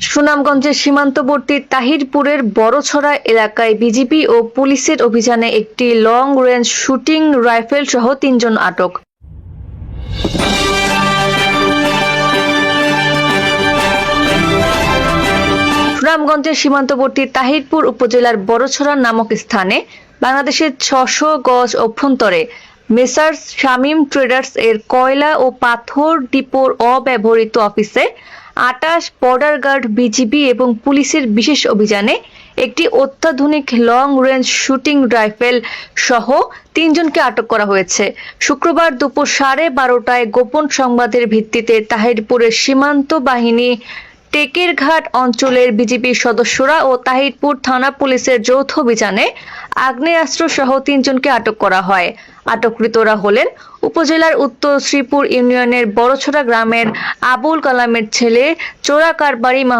সুনামগঞ্জের সীমান্তবর্তী তাহিরপুরের বড়ছড়া এলাকায় বিজিবি ও পুলিশের অভিযানে একটি লং রেঞ্জ শুটিং রাইফেল সহ তিনজন আটক। সুনামগঞ্জের সীমান্তবর্তী তাহিরপুর উপজেলার বড়ছড়া নামক স্থানে বাংলাদেশের ছশো গজ অভ্যন্তরে মেসার্স শামীম ট্রেডার্স এর কয়লা ও পাথর ডিপোর অব্যবহৃত অফিসে আটাশ বর্ডার গার্ড বিজিবি এবং পুলিশের বিশেষ অভিযানে একটি অত্যাধুনিক লং রেঞ্জ শুটিং রাইফেল সহ তিনজনকে আটক করা হয়েছে। শুক্রবার দুপুর সাড়ে বারোটায় গোপন সংবাদের ভিত্তিতে তাহিরপুরের সীমান্ত বাহিনী টেকেরঘাট অঞ্চলের বিজিবির সদস্যরা ও তাহিরপুর থানা পুলিশের যৌথ অভিযানে আগ্নেয়াস্ত্র সহ তিনজনকে আটক করা হয়। আটককৃতরা হলেন উপজেলার উত্তর শ্রীপুর ইউনিয়নের বড়ছড়া গ্রামের আবুল কালামের ছেলে চোরা কারবারি